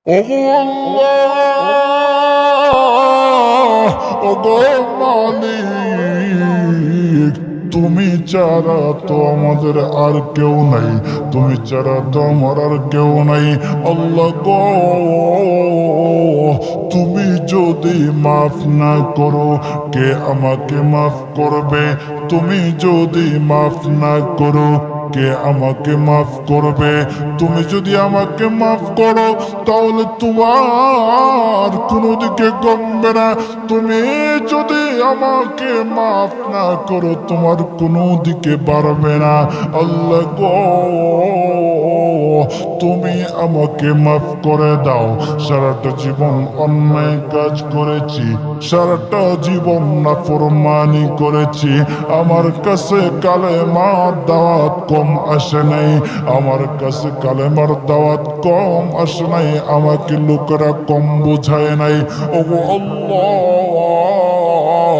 তুমি ছাড়া তো আমাদের আর কেউ নাই। তুমি ছাড়া তো আমার আর কেউ নাই। আল্লাহ গো, তুমি যদি মাফ না করো, কে আমাকে মাফ করবে? তুমি যদি মাফ না করো কে আমাকে মাফ করবে। তুমি যদি আমাকে মাফ করো, তাহলে তোমার কোনো দিকে কমবে না। তুমি যদি আমাকে মাফ না করো, তোমার কোনো দিকে বাড়বে না। আল্লাহ গো। তুমি আমাকে মাফ করে দাও। সারাটা জীবন অন্যায় কাজ করেছি। সারাটা জীবন না ফরমানি করেছি। আমার কাছে কালে মার দাওয়াত কম আসে নাই। আমার কাছে কালে মার দাওয়াত কম আসে নাই। আমাকে লোকেরা কম বোঝায় নাই। ও আল্লাহ!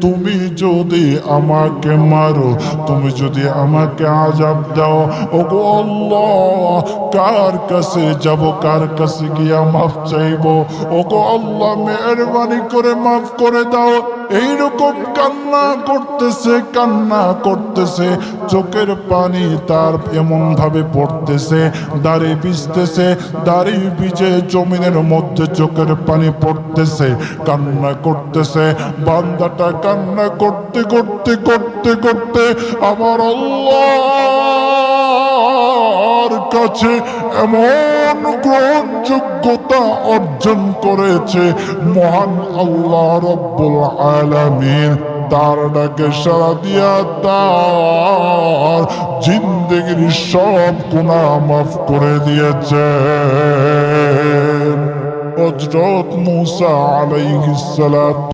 তুমি যদি আমাকে মারো, তুমি যদি আমাকে আজাব দাও, ওগো আল্লাহ, কার কাছে যাব, কার কাছে গিয়া মাফ চাইব? ওগো আল্লাহ, মেহরবানি করে মাফ করে দাও। এইরকম কান্না করতেছে কান্না করতেছে, চোখের পানি তার এমন ভাবে পড়তেছে, দাড়ি ভিজতেছে, দাড়ি ভিজে জমিনের মধ্যে চোখের পানি পড়তেছে, কান্না করতেছে, বান্দাটা কান্না করতে করতে করতে করতে আমার আল্লাহর কাছে এমন গ্রহণযোগ্যতা অর্জন করেছে মহান আল্লাহ রব্বুল আলমীর তার ডাকে সারা দিয়া তার জিন্দগির সব গুণা মাফ করে দিয়েছে হজরত মুসা আলাইহিস সালাতু